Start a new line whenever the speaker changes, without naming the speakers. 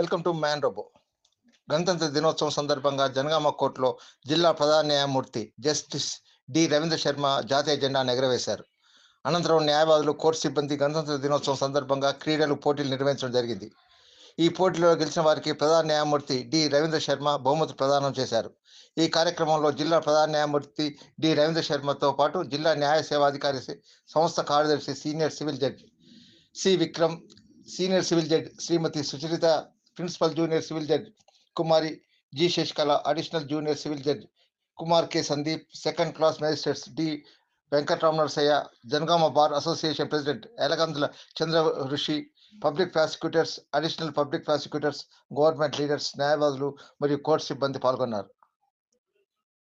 Welcome to man robo. గణతంత్ర దినోత్సవం సందర్భంగా జనగామ కోర్టులో జిల్లా ప్రధాన న్యాయమూర్తి జస్టిస్ డి రవీంద్ర శర్మ జాతీయ జెండాను ఎగరవేశారు. అనంతరం న్యాయవాదులు కోర్టు సిబ్బంది గణతంత్ర దినోత్సవం సందర్భంగా క్రీడలు పోటీలు నిర్వహించడం జరిగింది. ఈ పోటీలో గెలిచిన వారికి ప్రధాన న్యాయమూర్తి డి రవీంద్ర శర్మ బహుమతి ప్రదానం చేశారు. ఈ కార్యక్రమంలో జిల్లా ప్రధాన న్యాయమూర్తి డి రవీంద్ర శర్మతో పాటు జిల్లా న్యాయ సేవాధికారి సంస్థ కార్యదర్శి senior civil judge C Vikram senior civil judge Shrimati Sucharita principal junior civil judge Kumari G Sasikala additional junior civil judge Kumar K Sandeep second class magistrates D Venkataramanarasayya Janagama bar association president Elagandula Chandra Rishi public prosecutors additional public prosecutors government leaders న్యాయవాదులు మరియు court సిబ్బంది పాల్గొన్నారు.